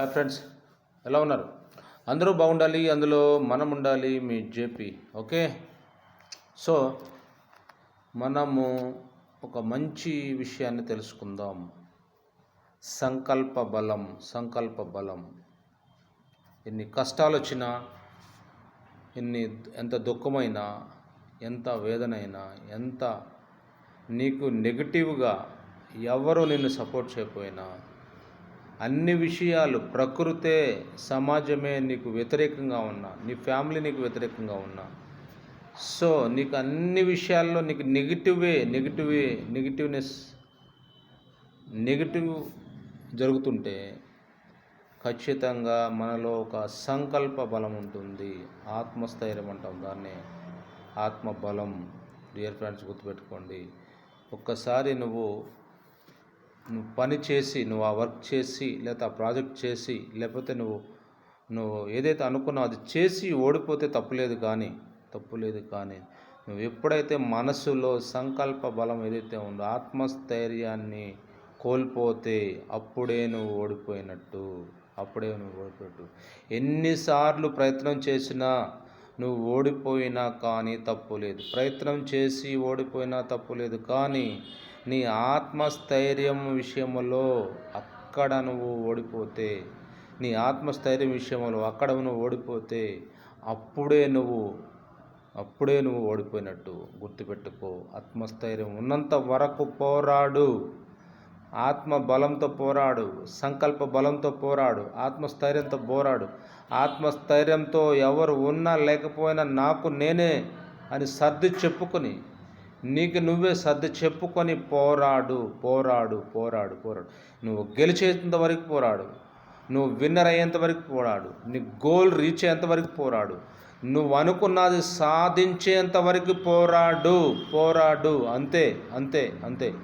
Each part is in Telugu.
హాయ్ ఫ్రెండ్స్ ఎలా ఉన్నారు? అందరూ బాగుండాలి అందులో మనం ఉండాలి మీ జేపీ ఓకే? సో మనము ఒక మంచి విషయాన్ని తెలుసుకుందాం. సంకల్ప బలం సంకల్ప బలం. ఎన్ని కష్టాలు వచ్చినా ఎన్ని ఎంత దుఃఖమైనా ఎంత వేదనైనా ఎంత నీకు నెగిటివ్గా ఎవరు నిన్ను సపోర్ట్ చేయకపోయినా అన్ని విషయాలు ప్రకృతే సమాజమే నీకు వ్యతిరేకంగా ఉన్నా నీ ఫ్యామిలీ నీకు వ్యతిరేకంగా ఉన్నా. సో నీకు అన్ని విషయాల్లో నీకు నెగిటివే నెగిటివే నెగిటివ్నెస్ నెగిటివ్ జరుగుతుంటే ఖచ్చితంగా మనలో ఒక సంకల్ప బలం ఉంటుంది. ఆత్మస్థైర్యం అంటాం దాన్ని. ఆత్మబలం. డియర్ ఫ్రెండ్స్ గుర్తుపెట్టుకోండి. ఒక్కసారి నువ్వు నువ్వు పని చేసి నువ్వు ఆ వర్క్ చేసి లేకపోతే ఆ ప్రాజెక్ట్ చేసి లేకపోతే నువ్వు నువ్వు ఏదైతే అనుకున్నావు అది చేసి ఓడిపోతే తప్పులేదు కానీ తప్పులేదు కానీ నువ్వు ఎప్పుడైతే మనసులో సంకల్ప బలం ఏదైతే ఉందో ఆత్మస్థైర్యాన్ని కోల్పోతే అప్పుడే నువ్వు ఓడిపోయినట్టు అప్పుడే నువ్వు ఓడిపోయినట్టు. ఎన్నిసార్లు ప్రయత్నం చేసినా నువ్వు ఓడిపోయినా కానీ తప్పు లేదు. ప్రయత్నం చేసి ఓడిపోయినా తప్పు లేదు కానీ నీ ఆత్మస్థైర్యం విషయంలో అక్కడ నువ్వు ఓడిపోతే నీ ఆత్మస్థైర్యం విషయంలో అక్కడ నువ్వు ఓడిపోతే అప్పుడే నువ్వు అప్పుడే నువ్వు ఓడిపోయినట్టు గుర్తుపెట్టుకో. ఆత్మస్థైర్యం ఉన్నంత వరకు పోరాడు. ఆత్మ బలంతో పోరాడు. సంకల్ప బలంతో పోరాడు. ఆత్మస్థైర్యంతో పోరాడు. ఆత్మస్థైర్యంతో ఎవరు ఉన్నా లేకపోయినా నాకు నేనే అని సర్ది చెప్పుకొని నీకు నువ్వే సర్ది చెప్పుకొని పోరాడు పోరాడు పోరాడు పోరాడు. నువ్వు గెలిచేంత వరకు పోరాడు. నువ్వు విన్నర్ అయ్యేంత వరకు పోరాడు. నీ గోల్ రీచ్ అయ్యేంత వరకు పోరాడు. నువ్వు అనుకున్నది సాధించేంత వరకు పోరాడు పోరాడు. అంతే అంతే అంతే.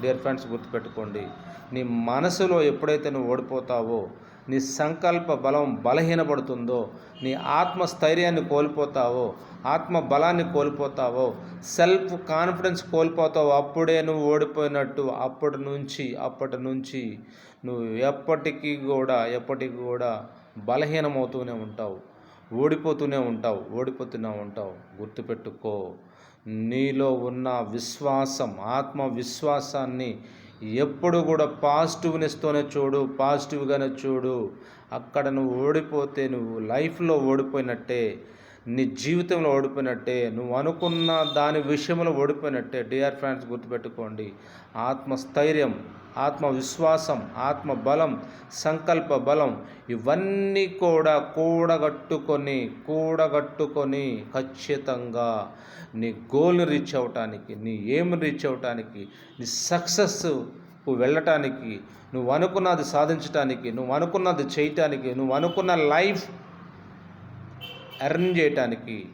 డియర్ ఫ్రెండ్స్ గుర్తుపెట్టుకోండి. నీ మనసులో ఎప్పుడైతే నువ్వు ఓడిపోతావో నీ సంకల్ప బలం బలహీనపడుతుందో నీ ఆత్మస్థైర్యాన్ని కోల్పోతావో ఆత్మ బలాన్ని కోల్పోతావో సెల్ఫ్ కాన్ఫిడెన్స్ కోల్పోతావో అప్పుడే నువ్వు ఓడిపోయినట్టు అప్పటి నుంచి అప్పటి నుంచి నువ్వు ఎప్పటికీ కూడా ఎప్పటికీ కూడా బలహీనమవుతూనే ఉంటావు. ఓడిపోతూనే ఉంటావు ఓడిపోతూనే ఉంటావు. గుర్తుపెట్టుకో. నీలో ఉన్న విశ్వాసం ఆత్మవిశ్వాసాన్ని ఎప్పుడు కూడా పాజిటివ్నెస్తోనే చూడు పాజిటివ్గానే చూడు. అక్కడ నువ్వు ఓడిపోతే నువ్వు లైఫ్లో ఓడిపోయినట్టే. నీ జీవితంలో ఓడిపోయినట్టే నువ్వు అనుకున్న దాని విషయంలో ఓడిపోయినట్టే. డియర్ ఫ్రెండ్స్ గుర్తుపెట్టుకోండి. ఆత్మస్థైర్యం ఆత్మవిశ్వాసం ఆత్మ బలం సంకల్ప బలం ఇవన్నీ కూడా కూడగట్టుకొని కూడగట్టుకొని ఖచ్చితంగా నీ గోల్ని రీచ్ అవ్వటానికి నీ ఏమి రీచ్ అవ్వటానికి నీ సక్సెస్కు వెళ్ళటానికి నువ్వు అనుకున్నది సాధించటానికి నువ్వు అనుకున్నది చేయటానికి నువ్వు అనుకున్న లైఫ్ ఎర్న్ చేయటానికి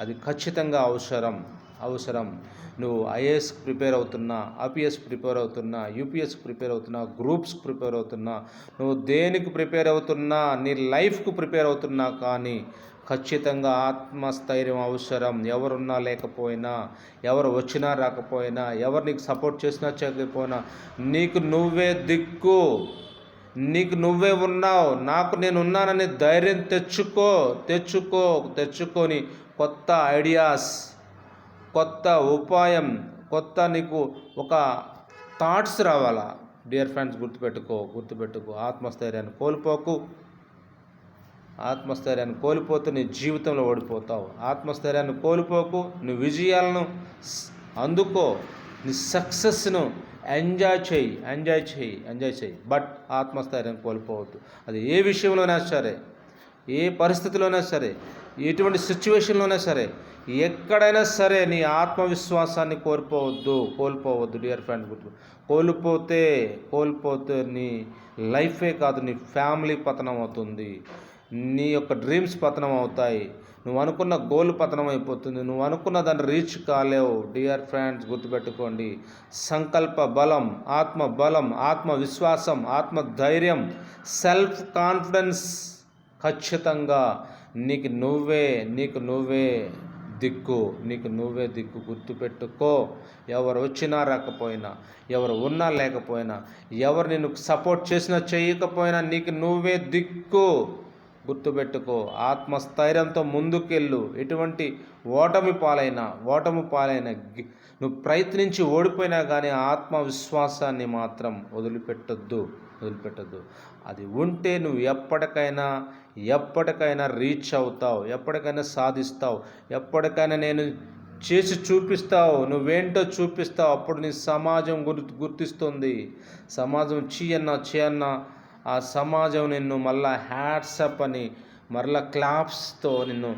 అది ఖచ్చితంగా అవసరం అవసరం. నువ్వు ఐఏఎస్ ప్రిపేర్ అవుతున్నా ఆపిఎస్ ప్రిపేర్ అవుతున్నా యూపీఎస్ ప్రిపేర్ అవుతున్నా గ్రూప్స్ ప్రిపేర్ అవుతున్నా నువ్వు దేనికి ప్రిపేర్ అవుతున్నా నీ లైఫ్కు ప్రిపేర్ అవుతున్నా కానీ ఖచ్చితంగా ఆత్మస్థైర్యం అవసరం. ఎవరున్నా లేకపోయినా ఎవరు వచ్చినా రాకపోయినా ఎవరు నీకు సపోర్ట్ చేసినా చేయకపోయినా నీకు నువ్వే దిక్కు. నీకు నువ్వే ఉన్నావు. నాకు నేను ఉన్నానని ధైర్యం తెచ్చుకో తెచ్చుకో తెచ్చుకొని కొత్త ఐడియాస్ కొత్త ఉపాయం కొత్త నీకు ఒక థాట్స్ రావాలా? డియర్ ఫ్రెండ్స్ గుర్తుపెట్టుకో గుర్తుపెట్టుకో. ఆత్మస్థైర్యాన్ని కోల్పోకు. ఆత్మస్థైర్యాన్ని కోల్పోతే నీ జీవితంలో ఓడిపోతావు. ఆత్మస్థైర్యాన్ని కోల్పోకు. నీ విజయాలను అందుకో. నీ సక్సెస్ను ఎంజాయ్ చేయి ఎంజాయ్ చేయి ఎంజాయ్ చేయి. బట్ ఆత్మస్థైర్యం కోల్పోవద్దు. అది ఏ విషయంలోనైనా సరే ఏ పరిస్థితిలోనైనా సరే ఎటువంటి సిచ్యువేషన్లోనే సరే ఎక్కడైనా సరే నీ ఆత్మవిశ్వాసాన్ని కోల్పోవద్దు కోల్పోవద్దు డియర్ ఫ్రెండ్ గుర్తు కోల్పోతే కోల్పోతే నీ లైఫే కాదు నీ ఫ్యామిలీ పతనం అవుతుంది. నీ యొక్క డ్రీమ్స్ పతనం అవుతాయి. నువ్వు అనుకున్న గోల్ పతనం అయిపోతుంది నువ్వు అనుకున్న దాన్ని రీచ్ కాలేవు. డియర్ ఫ్రెండ్స్ గుర్తుపెట్టుకోండి. సంకల్ప బలం ఆత్మ బలం ఆత్మవిశ్వాసం ఆత్మధైర్యం ఆత్మ ధైర్యం సెల్ఫ్ కాన్ఫిడెన్స్ ఖచ్చితంగా నీకు నువ్వే నీకు నువ్వే దిక్కు నీకు నువ్వే దిక్కు గుర్తుపెట్టుకో. ఎవరు వచ్చినా రాకపోయినా ఎవరు ఉన్నా లేకపోయినా ఎవరు నిన్ను సపోర్ట్ చేసినా చేయకపోయినా నీకు నువ్వే దిక్కు. గుర్తుపెట్టుకో. ఆత్మస్థైర్యంతో ముందుకెళ్ళు. ఎటువంటి ఓటమి పాలైన ఓటమి పాలైన నువ్వు ప్రయత్నించి ఓడిపోయినా కానీ ఆత్మవిశ్వాసాన్ని మాత్రం వదిలిపెట్టొద్దు. వదిలిపెట్టద్దు. అది ఉంటే నువ్వు ఎప్పటికైనా ఎప్పటికైనా రీచ్ అవుతావు. ఎప్పటికైనా సాధిస్తావు. ఎప్పటికైనా నేను చేసి చూపిస్తావు. నువ్వేంటో చూపిస్తావు. అప్పుడు నీ సమాజం గుర్తు గుర్తిస్తుంది. సమాజం చీయన్న చేయన్నా ఆ సమాజం నిన్ను మళ్ళా హ్యాట్సప్ అని మరలా క్లాప్స్తో నిన్ను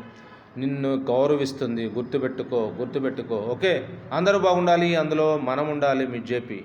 నిన్ను గౌరవిస్తుంది. గుర్తుపెట్టుకో గుర్తుపెట్టుకో. ఓకే? అందరూ బాగుండాలి అందులో మనం ఉండాలి మీ జేపీ.